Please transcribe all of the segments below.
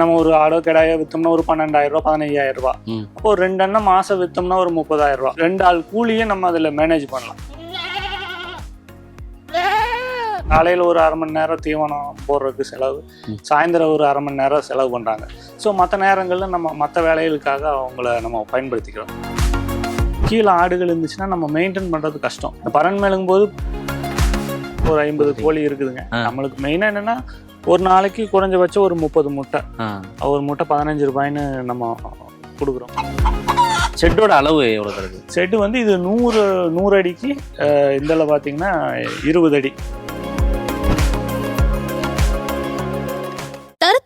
நம்ம ஒரு ஆடோ கிடாயோ விற்றோம்னா ஒரு பன்னெண்டாயிரம் ரூபா பதினையாயிரம் ரூபா. அப்போ ஒரு ரெண்டு அண்ணன் மாதம் விற்றோம்னா ஒரு முப்பதாயிரம் ரூபா. ரெண்டு ஆள் கூலியே நம்ம அதில் மேனேஜ் பண்ணலாம். காலையில் ஒரு அரை மணி நேரம் தீவனம் போடுறதுக்கு செலவு. சாயந்தரம் ஒரு அரை மணி நேரம் செலவு பண்ணுறாங்க ஸோ மற்ற நேரங்களில் நம்ம மற்ற வேலைகளுக்காக அவங்கள நம்ம பயன்படுத்திக்கிறோம். கீழே ஆடுகள் இருந்துச்சுன்னா நம்ம மெயின்டைன் பண்ணுறது கஷ்டம். இந்த பரன் மேலுங்கும் போது ஒரு ஐம்பது. கோழி இருக்குதுங்க. நம்மளுக்கு மெயினாக என்னென்னா ஒரு நாளைக்கு குறைஞ்சபட்சம் ஒரு முப்பது முட்டை. ஒரு முட்டை பதினஞ்சு ரூபாய்ன்னு நம்ம கொடுக்குறோம். ஷெட்டோட அளவு எவ்வளவு தருது? செட்டு வந்து இது நூறு நூறு அடிக்கு இதில் பார்த்தீங்கன்னா இருபது அடி.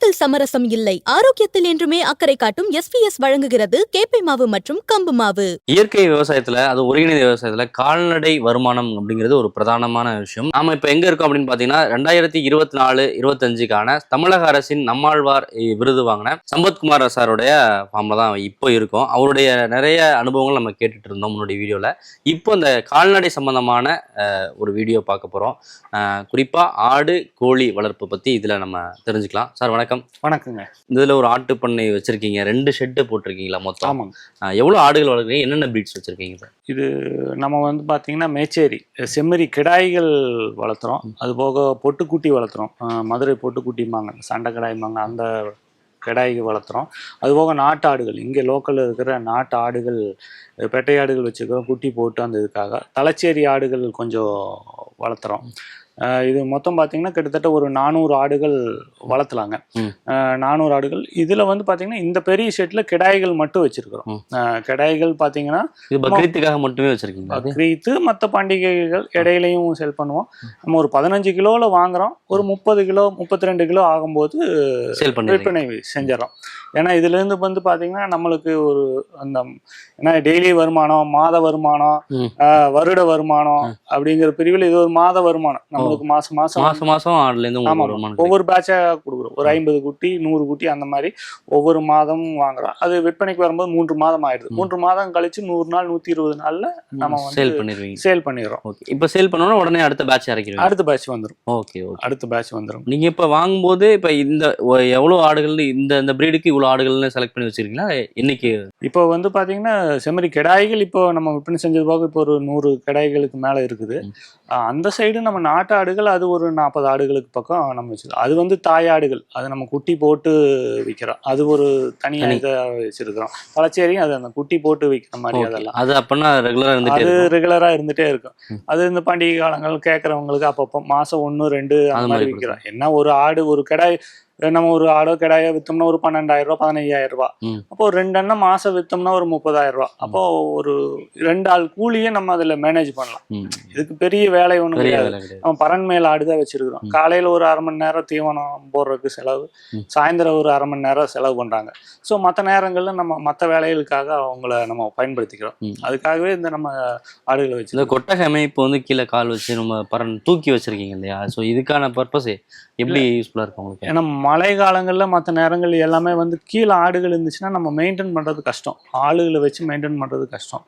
தரத்தில் சமரசம் இல்லை. ஆரோக்கியத்தில் என்றுமே அக்கறை காட்டும் எஸ்பிஎஸ் வழங்குகிறது கேப்பை மாவு மற்றும் கம்பு மாவு. இயற்கை விவசாயத்துல அது ஒருங்கிணைந்த விவசாயத்துல கால்நடை வருமானம் அப்படிங்கிறது ஒரு பிரதானமான விஷயம். நாம இப்ப எங்க இருக்கோம் அப்படின்னு பாத்தீங்கன்னா ரெண்டாயிரத்தி இருபத்தி நாலு இருபத்தஞ்சுக்கான தமிழக அரசின் நம்மாழ்வார் விருது வாங்கின சம்பத்குமார் சாருடைய ஃபார்ம்ல தான் இப்போ இருக்கும். அவருடைய நிறைய அனுபவங்கள் நம்ம கேட்டுட்டு இருந்தோம் முன்னாடி வீடியோல. இப்போ இந்த கால்நடை சம்பந்தமான ஒரு வீடியோ பார்க்க போறோம். குறிப்பா ஆடு கோழி வளர்ப்பு பத்தி இதுல நம்ம தெரிஞ்சுக்கலாம். சார் வணக்கம். வணக்கங்க. இதுல ஒரு ஆட்டு பண்ணை வச்சிருக்கீங்க. ரெண்டு ஷெட்டு போட்டிருக்கீங்களா மொத்தம்? ஆமாங்க. அஹ், எவ்வளவு ஆடுகள் வளர்க்குறீங்க? என்னென்ன பிரீட்ஸ் வச்சிருக்கீங்க சார் இது நம்ம வந்து பார்த்தீங்கன்னா மேச்சேரி செம்மறி கிடாய்கள் வளர்த்துறோம். அது போக பொட்டுக்குட்டி வளர்த்துறோம். மதுரை பொட்டுக்குட்டிம்பாங்க சண்டை கிடாய்ம்பாங்க அந்த கிடாய்கள் வளர்த்துறோம். அது போக நாட்டு ஆடுகள் இங்கே லோக்கலில் இருக்கிற நாட்டு ஆடுகள் பெட்டை ஆடுகள் வச்சுக்கிறோம் குட்டி போட்டு அந்த இதுக்காக. தலைச்சேரி ஆடுகள் கொஞ்சம் வளர்த்துறோம். இது மொத்தம் பார்த்தீங்கன்னா கிட்டத்தட்ட ஒரு நானூறு ஆடுகள் வளர்த்தலாங்க. நானூறு ஆடுகள். இதில் வந்து பார்த்தீங்கன்னா இந்த பெரிய ஷெட்டில் கிடாய்கள் மட்டும் வச்சுருக்கிறோம். கிடாய்கள் பார்த்தீங்கன்னா பக்ரீத்துக்காக மட்டுமே வச்சிருக்கீங்களா அது பக்ரீத்து மற்ற பண்டிகைகள் இடையிலையும் செல் பண்ணுவோம். நம்ம ஒரு பதினஞ்சு கிலோவில் வாங்குறோம். ஒரு முப்பது கிலோ முப்பத்தி ரெண்டு கிலோ ஆகும்போது விற்பனை செஞ்சிடறோம். ஏன்னா இதுலேருந்து வந்து பார்த்தீங்கன்னா நம்மளுக்கு ஒரு அந்த ஏன்னா டெய்லி வருமானம் மாத வருமானம் வருட வருமானம் அப்படிங்கிற பிரிவில் இது ஒரு மாத வருமானம். நம்மளுக்கு மாசம் மாசம் மாசம் மாசம் ஆடுல இருந்து ஆமா உங்களுக்கு வருமானம் கிடைக்கும். ஒவ்வொரு பேட்சாக கொடுக்குறோம். ஒரு ஐம்பது குட்டி நூறு குட்டி அந்த மாதிரி ஒவ்வொரு மாதமும் வாங்குறோம். அது விற்பனைக்கு வரும்போது மூன்று மாதம் ஆயிடுது. மூன்று மாதம் கழிச்சு நூறு நாள் நூற்றி இருபது நாளில் நம்ம சேல் பண்ணிடுவீங்க. சேல் பண்ணிடுறோம். ஓகே. இப்போ சேல் பண்ணோம்னா உடனே அடுத்த பேட்ச் இறக்கிடுவீங்க. அடுத்த பேட்ச் வந்துடும் ஓகே ஓகே. அடுத்த பேட்ச் வந்துடும் நீங்க இப்ப வாங்கும்போது இப்ப இந்த எவ்வளவு ஆடுகள் இந்த இந்த பிரீடுக்கு இவ்வளவு ஆடுகள்னு செலக்ட் பண்ணி வச்சிருக்கீங்களா? இன்னைக்கு இப்போ வந்து பார்த்தீங்கன்னா செம்மறி கிடாய்கள் இப்போ நம்ம விற்பனை செஞ்சது போக இப்போ ஒரு நூறு கிடாய்களுக்கு மேலே இருக்குது. அந்த சைடு நம்ம நாட்டு ஆடுகள் அது ஒரு நாற்பது ஆடுகளுக்கு பக்கம் நம்ம வச்சிருக்கோம். அது வந்து தாயாடுகள் அது நம்ம குட்டி போட்டு விற்கிறோம் அது ஒரு தனி. இதை வச்சிருக்கிறோம். பழச்சேரியும் அது அந்த குட்டி போட்டு விற்கிற மாதிரி. அதெல்லாம். அது அப்பனா ரெகுலரா இருந்துட்டே அது இருக்கும். ரெகுலரா இருந்துட்டே இருக்கும். அது இந்த பண்டிகை காலங்கள் கேட்கறவங்களுக்கு அப்பப்போ மாசம் ஒன்று ரெண்டு அந்த மாதிரி விற்கிறோம் என்ன ஒரு ஆடு ஒரு கிடாய் நம்ம ஒரு ஆடோ கிடாயோ விற்றோம்னா ஒரு பன்னெண்டாயிரம் ரூபா பதினையாயிரம் ரூபா. அப்போ ஒரு ரெண்டு அண்ணன் மாசம் விற்றோம்னா ஒரு முப்பதாயிரம் ரூபா அப்போ ஒரு ரெண்டு ஆள் கூலியே நம்ம அதில் மேனேஜ் பண்ணலாம். இதுக்கு பெரிய வேலை ஒன்றும் கிடையாது. நம்ம பரன் மேல் ஆடு தான் வச்சிருக்கிறோம். காலையில் ஒரு அரை மணி நேரம் தீவனம் போடுறதுக்கு செலவு. சாயந்தரம் ஒரு அரை மணி நேரம் செலவு பண்ணுறாங்க ஸோ மற்ற நேரங்களில் நம்ம மற்ற வேலைகளுக்காக அவங்கள நம்ம பயன்படுத்திக்கிறோம். அதுக்காகவே இந்த நம்ம ஆடுகளை வச்சு இந்த கொட்டகை அமைப்பு வந்து கீழே கால் வச்சு நம்ம பரன் தூக்கி வச்சிருக்கீங்க இல்லையா? ஸோ இதுக்கான பர்பஸ் எப்படி யூஸ்ஃபுல்லா இருக்கும் உங்களுக்கு? ஏன்னா மழை காலங்களில் மற்ற நேரங்கள் எல்லாமே வந்து கீழே ஆடுகள் இருந்துச்சுன்னா நம்ம மெயின்டைன் பண்ணுறது கஷ்டம். ஆளுகளை வச்சு மெயின்டைன் பண்ணுறது கஷ்டம்.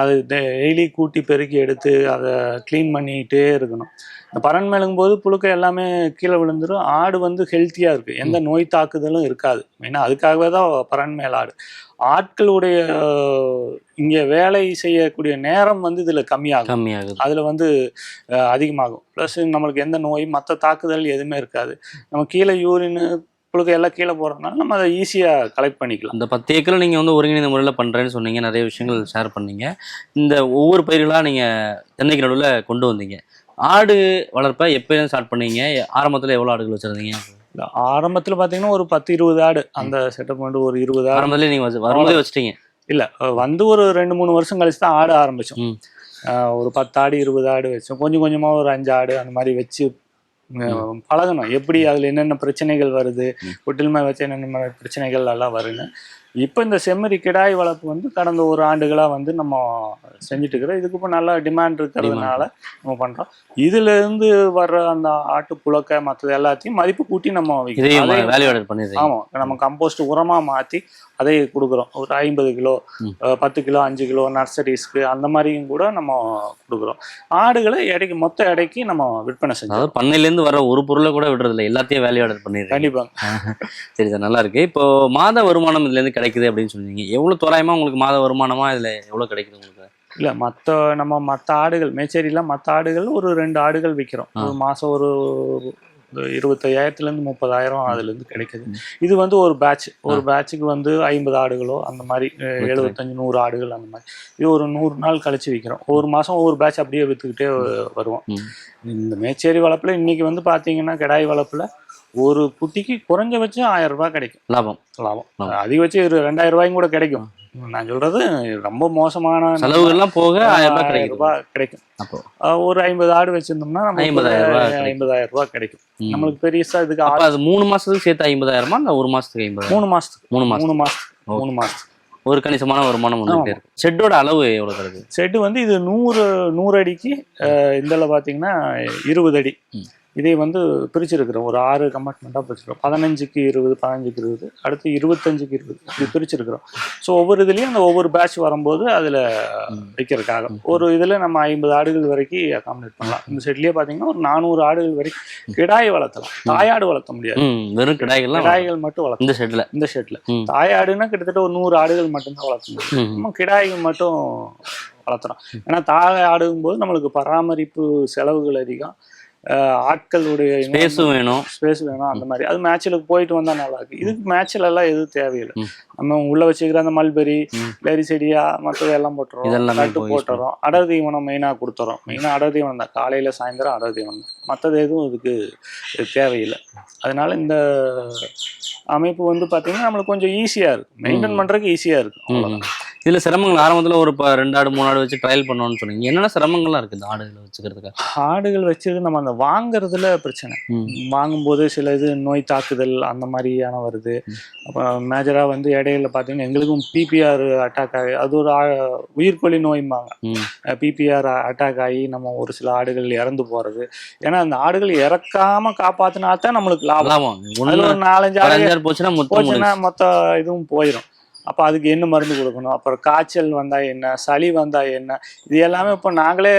அது டெய்லி கூட்டி பெருக்கி எடுத்து அதை க்ளீன் பண்ணிகிட்டே இருக்கணும். இந்த பரன் மேலுங்கும் போது புழுக்க எல்லாமே கீழே விழுந்துரும். ஆடு வந்து ஹெல்த்தியாக இருக்குது எந்த நோய் தாக்குதலும் இருக்காது. மெயினாக அதுக்காகவே தான் பரன் மேல் ஆடு. ஆட்களுடைய இங்கே வேலை செய்யக்கூடிய நேரம் வந்து இதில் கம்மியாகும். கம்மியாகுது. அதில் வந்து அதிகமாகும். ப்ளஸ் நம்மளுக்கு எந்த நோய் மற்ற தாக்குதல் எதுவுமே இருக்காது. நம்ம கீழே யூரின் புழுக்க எல்லாம் கீழே போகிறதுனால நம்ம அதை ஈஸியாக கலெக்ட் பண்ணிக்கலாம். அந்த பத்து ஏக்கரில் நீங்கள் வந்து ஒருங்கிணைந்த முறையில் பண்ணுறேன்னு சொன்னீங்க. நிறைய விஷயங்கள் ஷேர் பண்ணீங்க. இந்த ஒவ்வொரு பயிர்களாக நீங்கள் தென்னைக்கு நடுவில் கொண்டு வந்தீங்க? ஆடு வளர்ப்பை எப்போ ஸ்டார்ட் பண்ணீங்க? ஆரம்பத்தில் எவ்வளோ ஆடுகள் வச்சுருந்தீங்க? ஆரம்பத்தில் பார்த்தீங்கன்னா ஒரு பத்து இருபது ஆடு அந்த செட்டப் வந்து ஒரு இருபது ஆடு. ஆரம்பத்திலே வச்சு வரும்போதே வச்சிட்டீங்க. இல்லை வந்து ஒரு ரெண்டு மூணு வருஷம் கழிச்சு தான் ஆடு ஆரம்பித்தோம் ம். ஒரு பத்து ஆடு இருபது ஆடு வச்சோம். கொஞ்சம் கொஞ்சமாக ஒரு அஞ்சு ஆடு அந்த மாதிரி வச்சு பழகணும். எப்படி அதில் என்னென்ன பிரச்சனைகள் வருது. ஒட்டில்மை வச்சு என்னென்ன பிரச்சனைகள் எல்லாம் வருன்னு இப்போ இந்த செம்மறி கிடாய் வளர்ப்பு வந்து கடந்த ஒரு ஆண்டுகளா வந்து நம்ம செஞ்சுட்டு இருக்கிறோம். இதுக்கு இப்போ நல்ல டிமாண்ட் இருக்கிறதுனால நம்ம பண்றோம். இதுல இருந்து வர்ற அந்த ஆட்டு புழக்க மற்றது எல்லாத்தையும் மதிப்பு கூட்டி நம்ம விக்கிறோம். இதையும் அதையும் வேல்யூ ஆட் பண்ணிடுறீங்க ஆமா. நம்ம கம்போஸ்ட் உரமா மாத்தி அதை கொடுக்குறோம். ஒரு ஐம்பது கிலோ பத்து கிலோ அஞ்சு கிலோ நர்சரிஸ்க்கு அந்த மாதிரியும் கூட நம்ம கொடுக்குறோம். ஆடுகளை எடைக்கு மொத்த எடைக்கு நம்ம விற்பனை செஞ்சோம். அதாவது பண்ணையில இருந்து வர ஒரு பொருளை கூட விடுறது இல்லை எல்லாத்தையும் வேல்யூ ஆட் பண்ணிடுறீங்க. கண்டிப்பா. சரி சார் நல்லா இருக்கு. இப்போ மாத வருமானம் இதுல இருந்து கிடைக்குது அப்படின்னு சொன்னீங்க எவ்வளவு தோராயமா உங்களுக்கு மாத வருமானமா இதுல எவ்வளவு கிடைக்குது உங்களுக்கு? இல்ல மத்த நம்ம மத்த ஆடுகள் மேச்சேரியில மத்த ஆடுகள் ஒரு ரெண்டு ஆடுகள் விற்கிறோம். ஒரு மாசம் ஒரு ஒரு இருபத்தையாயிரத்துல இருந்து முப்பதாயிரம் அதுல இருந்து கிடைக்குது. இது வந்து ஒரு பேட்ச் ஒரு பேட்சுக்கு வந்து ஐம்பது ஆடுகளோ அந்த மாதிரி. எழுபத்தஞ்சு நூறு ஆடுகள் அந்த மாதிரி. இது ஒரு நூறு நாள் கழிச்சு விற்கிறோம் ஒரு மாசம் ஒவ்வொரு பேட்ச் அப்படியே வித்துக்கிட்டே வ- வருவோம். இந்த மேச்சேரி வளர்ப்புல இன்னைக்கு வந்து பாத்தீங்கன்னா கிடாய் வளர்ப்புல ஒரு குட்டிக்கு குறைஞ்சபட்சம் ஆயிரம் ரூபாய் கிடைக்கும். லாபம். லாபம். அதிகபட்சம் ஒரு ரெண்டாயிரம் ரூபாயும் கூட கிடைக்கும். நான் சொல்றது ரொம்ப மோசமான செலவுகள்லாம் போக ஆயிரம் ரூபாய் கிடைக்குது. ரூபாய் கிடைக்கும். ஒரு ஐம்பது ஆடு வச்சிருந்தோம்னா நமக்கு ஐம்பதாயிரம் ரூபாய் கிடைக்கும். ஐம்பதாயிரம் ரூபாய் கிடைக்கும். நம்மளுக்கு பெருசா இதுக்கு அது மூணு மாசத்துக்கு சேர்த்து ஐம்பதாயிரமா? இல்ல ஒரு மாசத்துக்கு ஐம்பதாயிரம்? மூணு மாசத்துக்கு. மூணு மாசம் மூணு மாசத்துக்கு. Okay. மூணு மாசத்துக்கு. ஒரு கணிசமான வருமானம் வந்துகிட்டே இருக்கு. ஷெட்டோட அளவு எவ்வளவு கிடைக்குது செட்டு வந்து இது நூறு நூறு அடிக்கு அஹ் இதில் பார்த்தீங்கன்னா இருபது அடி. இதை வந்து பிரிச்சிருக்கிறோம். ஒரு ஆறு கம்பார்ட்மெண்ட்டாக பிரிச்சிருக்கோம் பதினஞ்சுக்கு இருபது பதினஞ்சுக்கு இருபது அடுத்து இருபத்தஞ்சுக்கு இருபது இப்படி பிரிச்சிருக்கிறோம். ஸோ ஒவ்வொரு இதுலேயும் அந்த ஒவ்வொரு பேட்ச் வரும்போது அதில். வைக்கிறதுக்காக. ஒரு இதில் நம்ம ஐம்பது ஆடுகள் வரைக்கும் அகாமடேட் பண்ணலாம். இந்த செட்லேயே பார்த்தீங்கன்னா ஒரு நானூறு ஆடுகள் வரைக்கும் கிடாய் வளர்த்தலாம். தாயாடு வளர்த்த முடியாது. வெறும் கிடாய்கள் மட்டும் வளர்த்தலாம். இந்த ஷெட்ல இந்த ஷெட்ல ம். தாயாடுன்னா கிட்டத்தட்ட ஒரு நூறு ஆடுகள் மட்டும்தான் வளர்த்த முடியும். நம்ம கிடாய்கள் மட்டும் வளர்த்துறோம் ஏன்னா தாய் ஆடுங்கும்போது நம்மளுக்கு பராமரிப்பு செலவுகள் அதிகம். ஆட்களுடைய ஸ்பேஸும் வேணும். ஸ்பேஸ் வேணும் அந்த மாதிரி. அது மேட்ச்லுக்கு போயிட்டு வந்தா நல்லா இருக்கு. இதுக்கு மேட்ச்ல எல்லாம் எதுவும் தேவையில்லை. நம்ம உள்ள வச்சுக்கிற அந்த மல்பெரி. லேரி செடியா மற்றது எல்லாம் போட்டுறோம் use போட்டுறோம். அடர் தீவனம் மெயினாக கொடுத்துறோம். மெயினாக அடர் தீவனம் தான். காலையில சாயந்தரம் அடர் தீவனம் தான். மற்றது எதுவும் இதுக்கு இது தேவையில்லை. அதனால இந்த அமைப்பு வந்து பாத்தீங்கன்னா நம்மளுக்கு கொஞ்சம் ஈஸியா இருக்கும். மெயின்டைன் ம். பண்றதுக்கு ஈஸியா இருக்கும். இதுல சிரமங்கள் ஆரம்பத்துல ஒரு ப- ரெண்டு ஆடு மூணு ஆடு வச்சு ட்ரையல் பண்ணணும்னு சொன்னீங்க. என்னென்ன சிரமங்கள்லாம் இருக்கு இந்த ஆடுகளை வச்சுக்கிறதுக்கு ஆடுகள் வச்சது நம்ம அந்த வாங்குறதுல பிரச்சனை. வாங்கும்போது சில இது நோய் தாக்குதல் அந்த மாதிரியான வருது. அப்புறம் மேஜரா வந்து இடையில பார்த்தீங்கன்னா எங்களுக்கும் பிபிஆர் அட்டாக் ஆகி அது ஒரு ஆ- உயிர்கொல்லி நோய்ம்பாங்க. பிபிஆர் அட்டாக் ஆகி நம்ம ஒரு சில ஆடுகள் இறந்து போறது. ஏன்னா அந்த ஆடுகள் இறக்காம காப்பாத்தினா தான் நம்மளுக்கு லாபம். நாலஞ்சு ஆடு போச்சுன்னா. மொத்த இதுவும் போயிடும் அப்ப அதுக்கு என்ன மருந்து கொடுக்கணும்? அப்புறம் காய்ச்சல் வந்தா என்ன? சளி வந்தா என்ன? இது எல்லாமே இப்போ நாங்களே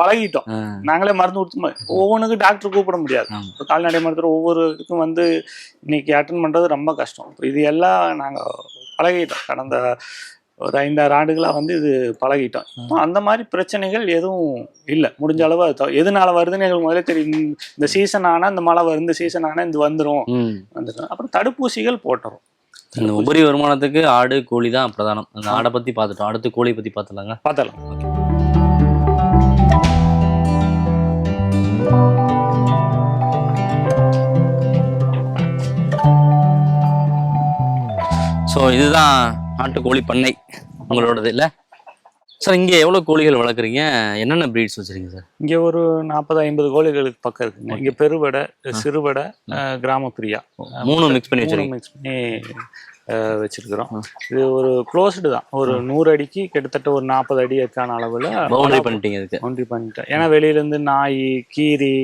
பழகிட்டோம். நாங்களே மருந்து கொடுத்து ஒவ்வொன்றுக்கும் டாக்டர் கூப்பிட முடியாது. இப்போ கால்நடை மருத்துவர் ஒவ்வொரு இதுக்கும் வந்து இன்னைக்கு அட்டன் பண்றது ரொம்ப கஷ்டம். இப்போ இது எல்லாம் நாங்க பழகிட்டோம். கடந்த ஒரு ஐந்தாறு ஆண்டுகளா வந்து இது பழகிட்டோம். இப்போ அந்த மாதிரி பிரச்சனைகள் எதுவும் இல்லை. முடிஞ்ச அளவு அது எதனால வருதுன்னு எங்களுக்கு முதல்ல தெரியும். இந்த சீசன் ஆனா இந்த மழை வரும் இந்த சீசன் ஆனா இது வந்துடும். வந்துடும் அப்புறம் தடுப்பூசிகள் போட்டுரும் இந்த உபரி வருமானத்துக்கு ஆடு கோழி தான் பிரதானம். அந்த ஆடை பத்தி பார்த்துட்டோம். அடுத்து கோழி பத்தி பார்த்துலாங்க பார்த்தலாம் ஸோ இதுதான் நாட்டுக்கோழி பண்ணை. உங்களோடது இல்ல? சார் இங்க எவ்வளவு கோழிகள் வளர்க்குறீங்க? என்னென்ன பிரீட்ஸ் வச்சிருக்கீங்க சார் இங்க ஒரு நாற்பது ஐம்பது கோழிகளுக்கு பக்கம் இருக்குங்க இங்க பெருவடை சிறுவடை கிராமப்பிரியா. மூணு மிக்ஸ் பண்ணி மூணு வச்சிருக்கீங்க? மிக்ஸ் பண்ணி வச்சிருக்கிறோம். இது ஒரு க்ளோஸ்டு தான். ஒரு நூறு அடிக்கு கிட்டத்தட்ட ஒரு நாற்பது அடிக்கான அளவுல பவுண்டரி பண்ணிட்டீங்க இதுக்கு? பவுண்டரி பண்ணிட்டேன். ஏன்னா வெளியில இருந்து நாய் கீரி.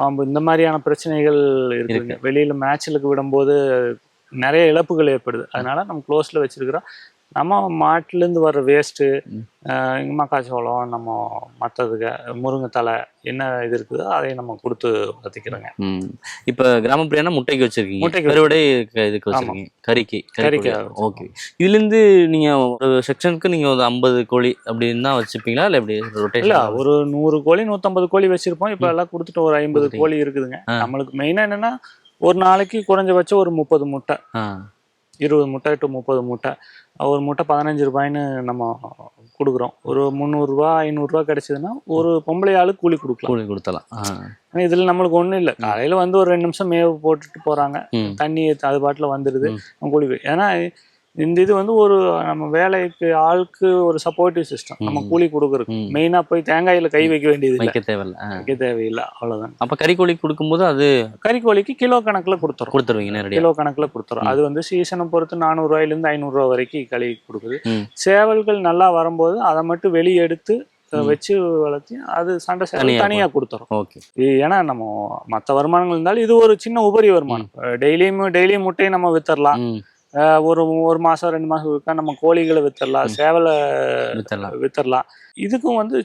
பாம்பு இந்த மாதிரியான பிரச்சனைகள் இருக்குங்க வெளியில மேட்ச்லுக்கு விடும்போது நிறைய இழப்புகள் ஏற்படுது. அதனால நம்ம க்ளோஸ்ல வச்சிருக்கிறோம். நம்ம மாட்டுல இருந்து வர்ற வேஸ்ட்டு. மக்காச்சோளம் நம்ம மற்றதுக்கு முருங்கைத்தலை என்ன இது இருக்குதோ அதை நம்ம கொடுத்து வளர்த்திக்கிறோங்க. இப்ப கிராமப்பிரியானா முட்டைக்கு வச்சிருக்கீங்க. முட்டைக்கு பெருவடை க- இதுக்கு வச்சிருக்கீங்க. கறிக்கு கறிக்கு ஓகே. இதுல இருந்து நீங்க ஒரு செக்ஷனுக்கு நீங்க ஒரு ஐம்பது கோழி அப்படின்னு தான் வச்சுப்பீங்களா இல்ல எப்படி இல்ல ரொட்டேஷன் ஒரு நூறு கோழி நூத்தம்பது கோழி வச்சிருப்போம். இப்ப எல்லாம் கொடுத்துட்டு ஒரு ஐம்பது. கோழி இருக்குதுங்க. நம்மளுக்கு மெயினா என்னன்னா ஒரு நாளைக்கு குறைஞ்சபட்சம் ஒரு முப்பது முட்டை. இருபது முட்டை டு முப்பது முட்டை. ஒரு முட்டை பதினஞ்சு ரூபாய்ன்னு நம்ம கொடுக்குறோம். ஒரு முந்நூறுரூவா ஐநூறுரூவா கிடைச்சதுன்னா ஒரு பொம்பளை ஆளுக்கு கூலி கொடுக்கலாம். கூலி கொடுத்தலாம். ஆ. ஆனா இதுல நம்மளுக்கு ஒண்ணும் இல்லை. காலையில வந்து ஒரு ரெண்டு நிமிஷம் மேவு போட்டுட்டு போறாங்க. ம். தண்ணி அது பாட்டுல வந்துடுது. கூலி ஏன்னா இந்த இது வந்து ஒரு நம்ம வேலைக்கு ஆளுக்கு ஒரு சப்போர்ட்டிவ் சிஸ்டம் நம்ம. கூலி கொடுக்குறது ம். மெயினா போய் தேங்காயில கை வைக்க வேண்டியது வைக்க தேவையில்ல. வைக்க தேவையில்லை. அவ்வளவுதான். அப்ப கறிக்கோழி கொடுக்கும்போது அது கறிக்கோழிக்கு கிலோ கணக்குல கொடுத்துறோம். கொடுத்துருவீங்க கிலோ கணக்குல கொடுத்துறோம். ம். அது வந்து சீசனை பொறுத்து நானூறு ரூபாயில இருந்து ஐநூறு ரூபாய் வரைக்கும் களி கொடுக்குது. சேவல்கள் நல்லா வரும்போது அதை மட்டும் வெளியே எடுத்து. வச்சு வளர்த்தி அது சண்டை தனியா கொடுத்துறோம். ஓகே. ஏன்னா நம்ம மற்ற வருமானங்கள் இருந்தாலும் இது ஒரு சின்ன உபரி வருமானம். டெய்லியும் டெய்லியும் முட்டையை நம்ம வித்தரலாம் ஒரு ஒரு மாசம் ரெண்டு மாசம் விற்கா நம்ம கோழிகளை வித்தரலாம் ம். சேவலை வித்தரலாம் வித்தரலாம் இதுக்கும் வந்து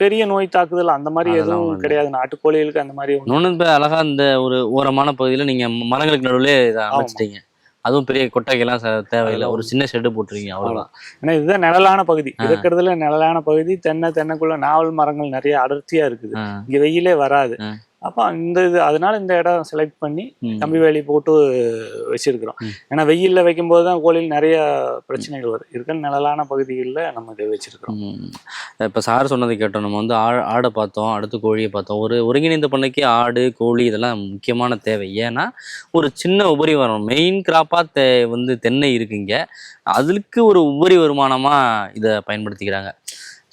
பெரிய நோய் தாக்குதல் அந்த மாதிரி எதுவும். கிடையாது. நாட்டுக்கோழிகளுக்கு அந்த மாதிரி இப்ப அழகா இந்த ஒரு ஓரமான பகுதியில நீங்க மரங்களுக்கு நடுவுல இதை அமைச்சிட்டீங்க. அதுவும் பெரிய கொட்டகைலாம் தேவையில்லை. ஒரு சின்ன ஷெட்டு போட்டுருக்கீங்க அவ்வளவுதான். ஏன்னா இதுதான் நிழலான பகுதி. இருக்கிறதுல நிழலான பகுதி தென்னை தென்னைக்குள்ள நாவல் மரங்கள் நிறைய அடர்த்தியா இருக்குது. இங்க வெயிலே வராது. அப்ப இந்த இது அதனால இந்த இடம் செலக்ட் பண்ணி. கம்பி வேலி போட்டு வச்சிருக்கிறோம். ஏன்னா வெயில்ல வைக்கும்போது தான் கோழியில் நிறைய பிரச்சனைகள் வரும். இருக்கிற நிழலான பகுதிகளில் நம்ம இதை வச்சிருக்கிறோம். இப்ப சார் சொன்னதை கேட்டோம். நம்ம வந்து ஆ- ஆடை பார்த்தோம் அடுத்து கோழியை பார்த்தோம். ஒரு ஒருங்கிணைந்த பண்ணைக்கு ஆடு கோழி இதெல்லாம் முக்கியமான தேவை. ஏன்னா ஒரு சின்ன உபரி வரும் மெயின் கிராப்பா தே வந்து தென்னை இருக்குங்க. அதுக்கு ஒரு உபரி வருமானமா இதை பயன்படுத்திக்கிறாங்க.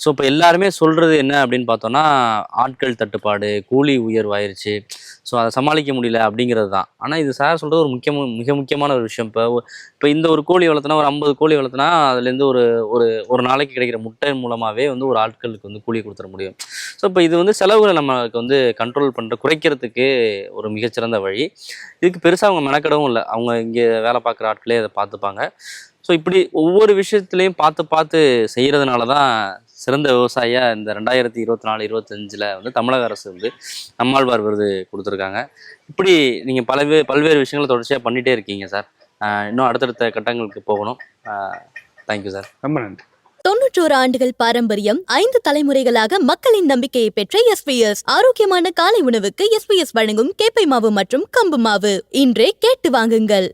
ஸோ இப்போ எல்லாருமே சொல்கிறது என்ன அப்படின்னு பார்த்தோன்னா ஆட்கள் தட்டுப்பாடு கூலி உயர்வாயிருச்சு. ஸோ அதை சமாளிக்க முடியல அப்படிங்கிறது தான். ஆனால் இது சார் சொல்கிறது ஒரு முக்கியமான மிக முக்கியமான ஒரு விஷயம். இப்போ இப்போ இந்த ஒரு கோழி வளர்த்துனா ஒரு ஐம்பது கோழி வளர்த்துனா அதுலேருந்து ஒரு ஒரு ஒரு நாளைக்கு கிடைக்கிற முட்டை மூலமாகவே வந்து ஒரு ஆட்களுக்கு வந்து கூலி கொடுத்துட முடியும். ஸோ இப்போ இது வந்து செலவுகளை நமக்கு வந்து கண்ட்ரோல் பண்ணுற குறைக்கிறதுக்கு ஒரு மிகச்சிறந்த வழி. இதுக்கு பெருசாக அவங்க மெனக்கெடவும் இல்லை. அவங்க இங்கே வேலை பார்க்குற ஆட்களே அதை பார்த்துப்பாங்க. ஸோ இப்படி ஒவ்வொரு விஷயத்துலையும் பார்த்து பார்த்து செய்கிறதுனால தான் சிறந்த விவசாயியா இந்த ரெண்டாயிரத்தி இருபத்தி நாலு இருபத்தஞ்சில் வந்து தமிழக அரசு வந்து நம்மாழ்வார் விருது கொடுத்துருக்காங்க. இப்படி நீங்கள் பல்வே பல்வேறு விஷயங்களை தொடர்ச்சியாக பண்ணிகிட்டே இருக்கீங்க சார். இன்னும் அடுத்தடுத்த கட்டங்களுக்கு போகணும். தேங்க்யூ சார் ரொம்ப நன்றி. தொன்னூற்றோரு ஆண்டுகள் பாரம்பரியம் ஐந்து தலைமுறைகளாக மக்களின் நம்பிக்கையை பெற்ற எஸ்பிஎஸ் ஆரோக்கியமான காலை உணவுக்கு எஸ்பிஎஸ் வழங்கும் கேப்பை மாவு மற்றும் கம்பு மாவு. இன்றே கேட்டு வாங்குங்கள்.